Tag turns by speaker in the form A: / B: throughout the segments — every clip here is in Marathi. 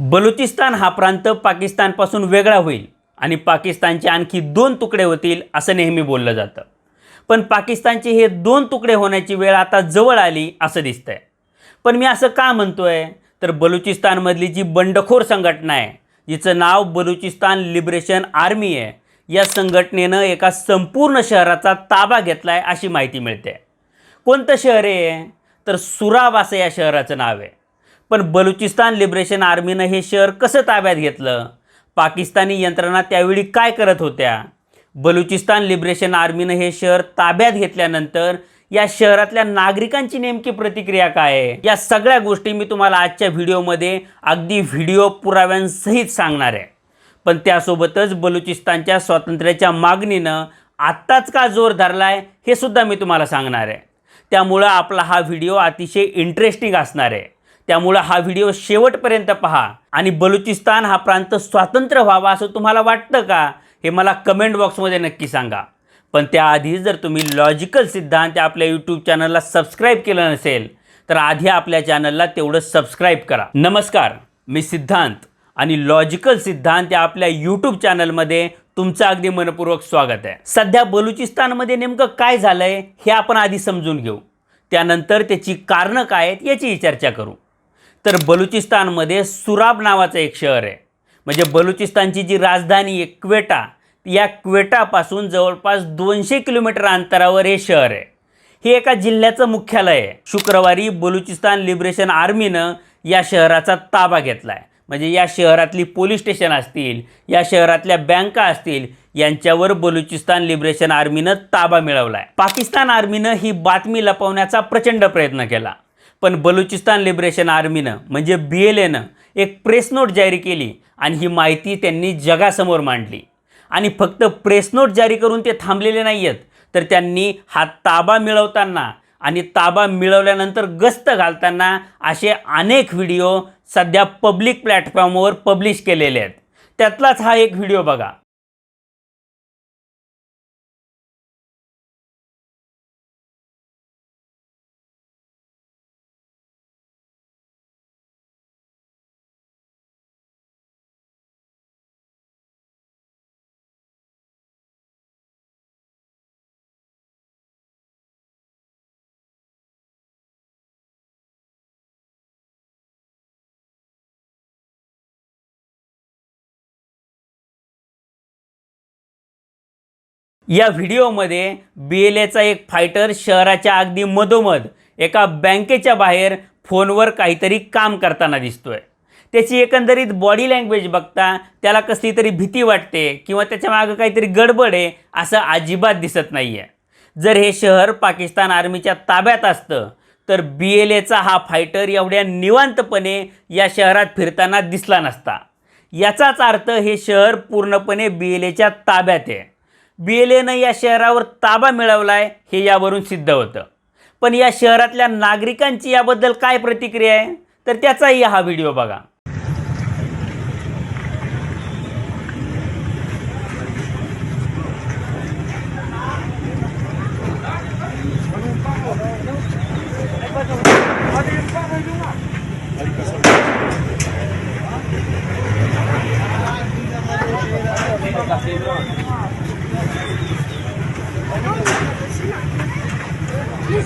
A: बलुचिस्तान हा प्रांत पाकिस्तानपासून वेगळा होईल आणि पाकिस्तानचे आणखी दोन तुकडे होतील असं नेहमी बोललं जातं. पण पाकिस्तानचे हे दोन तुकडे होण्याची वेळ आता जवळ आली असं दिसतंय. पण मी असं का म्हणतोय? तर बलुचिस्तानमधली जी बंडखोर संघटना आहे जिचं नाव बलुचिस्तान लिबरेशन आर्मी आहे या संघटनेनं एका संपूर्ण शहराचा ताबा घेतला आहे अशी माहिती मिळते. कोणतं शहर आहे? तर सुराब असं या शहराचं नाव आहे. पण बलुचिस्तान लिबरेशन आर्मीनं हे शहर कसं ताब्यात घेतलं? पाकिस्तानी यंत्रणा त्यावेळी काय करत होत्या? बलुचिस्तान लिबरेशन आर्मीनं हे शहर ताब्यात घेतल्यानंतर या शहरातल्या नागरिकांची नेमकी प्रतिक्रिया काय आहे? या सगळ्या गोष्टी मी तुम्हाला आजच्या व्हिडिओमध्ये अगदी व्हिडिओ पुराव्यांसहित सांगणार आहे. पण त्यासोबतच बलुचिस्तानच्या स्वातंत्र्याच्या मागणीनं आत्ताच का जोर धरलाय हे सुद्धा मी तुम्हाला सांगणार आहे. त्यामुळं आपला हा व्हिडिओ अतिशय इंटरेस्टिंग असणार आहे. त्यामुळं हा व्हिडिओ शेवटपर्यंत पहा. आणि बलुचिस्तान हा प्रांत स्वातंत्र्य व्हावा असं तुम्हाला वाटतं का? हे मला कमेंट बॉक्समध्ये नक्की सांगा. पण त्याआधी जर तुम्ही लॉजिकल सिद्धांत आपल्या यूट्यूब चॅनलला सबस्क्राईब केलं नसेल तर आधी आपल्या चॅनलला तेवढं सबस्क्राईब करा. नमस्कार मी सिद्धांत आणि लॉजिकल सिद्धांत या आपल्या यूट्यूब चॅनलमध्ये तुमचं अगदी मनपूर्वक स्वागत आहे. सध्या बलुचिस्तानमध्ये नेमकं काय झालंय हे आपण आधी समजून घेऊ. त्यानंतर त्याची कारणं काय आहेत याची चर्चा करू. तर बलुचिस्तानमध्ये सुराब नावाचं एक शहर आहे. म्हणजे बलुचिस्तानची जी राजधानी आहे क्वेटा या क्वेटापासून जवळपास दोनशे किलोमीटर अंतरावर हे शहर आहे. हे एका जिल्ह्याचं मुख्यालय आहे. शुक्रवारी बलुचिस्तान लिबरेशन आर्मीनं या शहराचा ताबा घेतला आहे म्हणजे या शहरातली पोलीस स्टेशन असतील या शहरातल्या बँका असतील यांच्यावर बलुचिस्तान लिबरेशन आर्मीनं ताबा मिळवला आहे पाकिस्तान आर्मीनं ही बातमी लपवण्याचा प्रचंड प्रयत्न केला. पण बलुचिस्तान लिबरेशन आर्मीनं म्हणजे बी एल एनं एक प्रेस नोट जारी केली आणि ही माहिती त्यांनी जगासमोर मांडली. आणि फक्त प्रेस नोट जारी करून ते थांबलेले नाही आहेत तर त्यांनी हा ताबा मिळवताना आणि ताबा मिळवल्यानंतर गस्त घालताना असे अनेक व्हिडिओ सध्या पब्लिक प्लॅटफॉर्मवर पब्लिश केलेले आहेत. त्यातलाच हा एक व्हिडिओ बघा. या व्हिडिओमध्ये बी एल एचा एक फायटर शहराच्या अगदी मधोमध एका बँकेच्या बाहेर फोनवर काहीतरी काम करताना दिसतोय. त्याची एकंदरीत बॉडी लँग्वेज बघता त्याला कसली तरी भीती वाटते किंवा त्याच्या मागं काहीतरी गडबड आहे असं अजिबात दिसत नाही आहे जर हे शहर पाकिस्तान आर्मीच्या ताब्यात असतं तर बी एल एचा हा फायटर एवढ्या निवांतपणे या शहरात फिरताना दिसला नसता. याचाच अर्थ हे शहर पूर्णपणे बी एल एच्या ताब्यात आहे. बी एल एनं या शहरावर ताबा मिळवला आहे हे यावरून सिद्ध होतं. पण या शहरातल्या नागरिकांची याबद्दल काय प्रतिक्रिया आहे? तर त्याचाही हा व्हिडिओ बघा.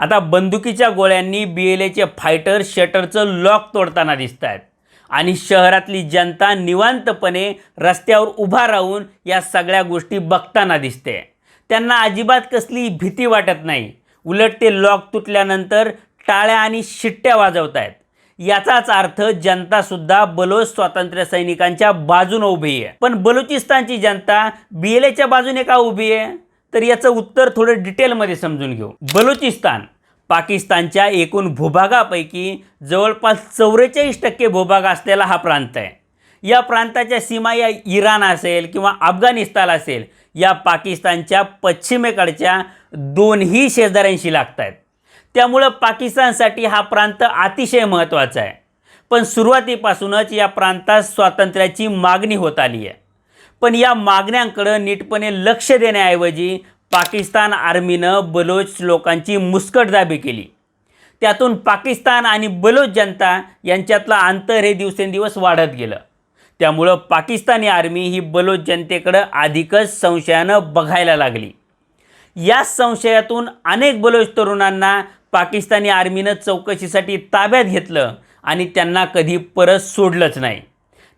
A: आता बंदुकीच्या गोळ्यांनी बी एल एचे फायटर शटरचं लॉक तोडताना दिसत आहेत आणि शहरातली जनता निवांतपणे रस्त्यावर उभा राहून या सगळ्या गोष्टी बघताना दिसते. त्यांना अजिबात कसली भीती वाटत नाही. उलट ते लॉक तुटल्यानंतर टाळ्या आणि शिट्ट्या वाजवत आहेत याचाच अर्थ जनतासुद्धा बलोच स्वातंत्र्य सैनिकांच्या बाजून उभी आहे. पण बलुचिस्तानची जनता बी एल एच्या बाजूने का उभी आहे? तर याचं उत्तर थोडं डिटेलमध्ये समजून घेऊ. बलुचिस्तान पाकिस्तानच्या एकूण भूभागापैकी जवळपास चौवेचाळीस टक्के भूभाग असलेला हा प्रांत आहे. या प्रांताच्या सीमा या इराण असेल किंवा अफगाणिस्तान असेल या पाकिस्तानच्या पश्चिमेकडच्या दोन्ही शेजाऱ्यांशी लागत आहेत त्यामुळं पाकिस्तानसाठी हा प्रांत अतिशय महत्त्वाचा आहे. पण सुरुवातीपासूनच या प्रांतात स्वातंत्र्याची मागणी होत आली आहे पण या मागण्यांकडं नीटपणे लक्ष देण्याऐवजी पाकिस्तान आर्मीनं बलोच लोकांची मुस्कटदाबी केली. त्यातून पाकिस्तान आणि बलोच जनता यांच्यातलं अंतर हे दिवसेंदिवस वाढत गेलं. त्यामुळं पाकिस्तानी आर्मी ही बलोच जनतेकडं अधिकच संशयानं बघायला लागली. या संशयातून अनेक बलोच तरुणांना पाकिस्तानी आर्मीनं चौकशीसाठी ताब्यात घेतलं आणि त्यांना कधी परत सोडलंच नाही.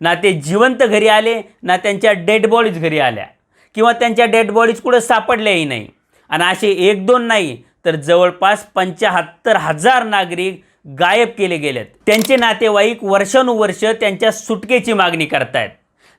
A: ना ते जिवंत घरी आले ना त्यांच्या डेड बॉडीज घरी आल्या. किंवा त्यांच्या डेड बॉडीज कुठं सापडल्याही नाही. आणि असे एक दोन नाही तर जवळपास पंच्याहत्तर हजार नागरिक गायब केले गेलेत. त्यांचे नातेवाईक वर्षानुवर्ष त्यांच्या सुटकेची मागणी करतायत.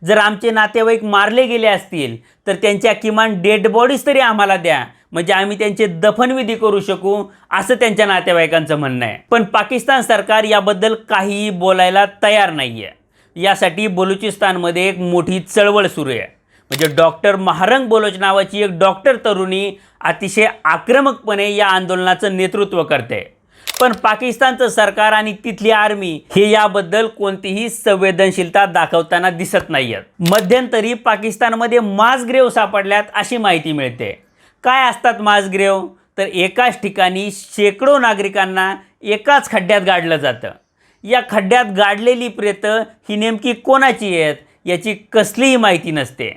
A: जर आमचे नातेवाईक मारले गेले असतील तर त्यांच्या किमान डेड बॉडीज तरी आम्हाला द्या. म्हणजे आम्ही त्यांचे दफनविधी करू शकू असं त्यांच्या नातेवाईकांचं म्हणणं आहे. पण पाकिस्तान सरकार याबद्दल काहीही बोलायला तयार नाही आहे यासाठी बलुचिस्तानमध्ये एक मोठी चळवळ सुरू आहे. म्हणजे डॉक्टर महारंग बोलोच नावाची एक डॉक्टर तरुणी अतिशय आक्रमकपणे या आंदोलनाचं नेतृत्व करते. पण पाकिस्तानचं सरकार आणि तिथली आर्मी हे याबद्दल कोणतीही संवेदनशीलता दाखवताना दिसत नाही आहेत मध्यंतरी पाकिस्तानमध्ये मासग्रेव सापडल्यात अशी माहिती मिळते. काय असतात मासग्रेव? तर एकाच ठिकाणी शेकडो नागरिकांना एकाच खड्ड्यात गाडलं जातं. या खड्ड्यात गाडलेली प्रेतं ही नेमकी कोणाची आहेत याची कसलीही माहिती नसते.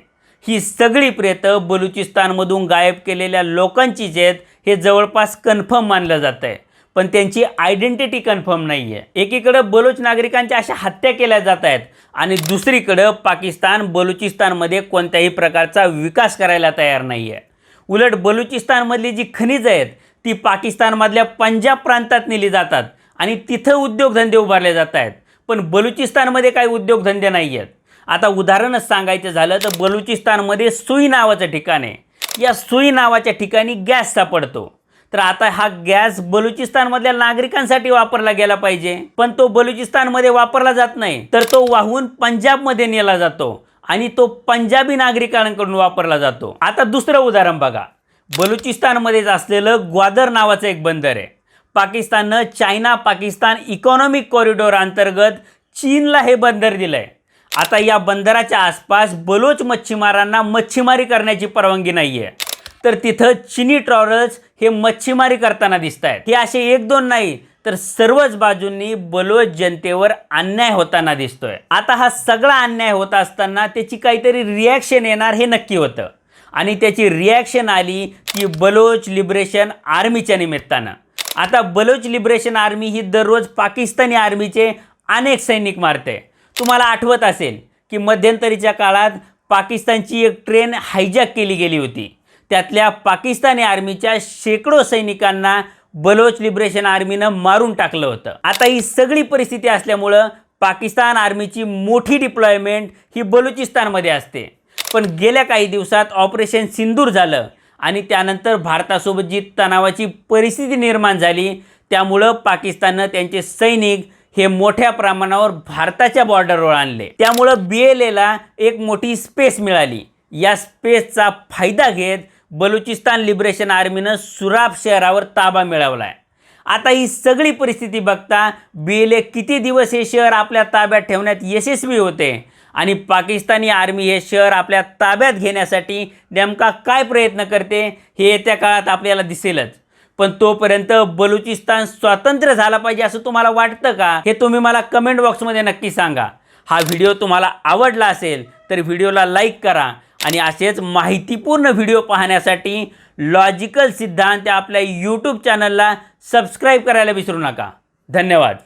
A: ही सगळी प्रेतं बलुचिस्तानमधून गायब केलेल्या लोकांचीच आहेत हे जवळपास कन्फर्म मानलं जातं आहे पण त्यांची आयडेंटिटी कन्फर्म नाही आहे एकीकडं बलुच नागरिकांच्या अशा हत्या केल्या जात आहेत आणि दुसरीकडं पाकिस्तान बलुचिस्तानमध्ये कोणत्याही प्रकारचा विकास करायला तयार नाही आहे उलट बलुचिस्तानमधली जी खनिजं आहेत ती पाकिस्तानमधल्या पंजाब प्रांतात नेली जातात. आणि तिथं उद्योगधंदे उभारले जात आहेत. पण बलुचिस्तानमध्ये काही उद्योगधंदे नाही आहेत आता उदाहरणच सांगायचं झालं तर बलुचिस्तानमध्ये सुई नावाचं ठिकाण आहे. या सुई नावाच्या ठिकाणी गॅस सापडतो. तर आता हा गॅस बलुचिस्तानमधल्या नागरिकांसाठी वापरला गेला पाहिजे. पण तो बलुचिस्तानमध्ये वापरला जात नाही. तर तो वाहून पंजाबमध्ये नेला जातो आणि तो पंजाबी नागरिकांकडून वापरला जातो. आता दुसरं उदाहरण बघा. बलुचिस्तानमध्येच असलेलं ग्वादर नावाचं एक बंदर आहे. पाकिस्ताननं चायना पाकिस्तान इकॉनॉमिक कॉरिडॉर अंतर्गत चीनला हे बंदर दिलं आहे आता या बंदराच्या आसपास बलोच मच्छीमारांना मच्छीमारी करण्याची परवानगी नाही आहे तर तिथं चिनी ट्रॉलर्स हे मच्छीमारी करताना दिसत आहेत हे असे एक दोन नाही तर सर्वच बाजूंनी बलोच जनतेवर अन्याय होताना दिसतोय. आता हा सगळा अन्याय होत असताना त्याची काहीतरी रिॲक्शन येणार हे नक्की होतं. आणि त्याची रिॲक्शन आली की बलोच लिबरेशन आर्मीच्या निमित्तानं. आता बलोच लिबरेशन आर्मी ही दररोज पाकिस्तानी आर्मीचे अनेक सैनिक मारते. तुम्हाला आठवत असेल की मध्यंतरीच्या काळात पाकिस्तानची एक ट्रेन हायजॅक केली गेली होती. त्यातल्या पाकिस्तानी आर्मीच्या शेकडो सैनिकांना बलोच लिबरेशन आर्मीनं मारून टाकलं होतं. आता ही सगळी परिस्थिती असल्यामुळं पाकिस्तान आर्मीची मोठी डिप्लॉयमेंट ही बलुचिस्तानमध्ये असते. पण गेल्या काही दिवसात ऑपरेशन सिंदूर झालं. आणि त्यानंतर भारतासोबत जी तणावाची परिस्थिती निर्माण झाली त्यामुळं पाकिस्ताननं त्यांचे सैनिक हे मोठ्या प्रमाणावर भारताच्या बॉर्डरवर आणले. त्यामुळं बी एल एला एक मोठी स्पेस मिळाली. या स्पेसचा फायदा घेत बलुचिस्तान लिबरेशन आर्मीनं सुराब शहरावर ताबा मिळवला आहे आता ही सगळी परिस्थिती बघता बी एल ए किती दिवस हे शहर आपल्या ताब्यात ठेवण्यात यशस्वी होते? आणि पाकिस्तानी आर्मी हे शहर आपल्या ताब्यात घेण्यासाठी नेमका काय प्रयत्न करते हे येत्या काळात आपल्याला दिसेलच. पण तोपर्यंत बलुचिस्तान स्वातंत्र्य झाला पाहिजे असं तुम्हाला वाटतं का हे तुम्ही मला कमेंट बॉक्समध्ये नक्की सांगा. हा व्हिडिओ तुम्हाला आवडला असेल तर व्हिडिओला लाईक करा आणि असेच माहितीपूर्ण व्हिडिओ पाहण्यासाठी लॉजिकल सिद्धांत आपल्या यूट्यूब चॅनलला सबस्क्राईब करायला विसरू नका. धन्यवाद.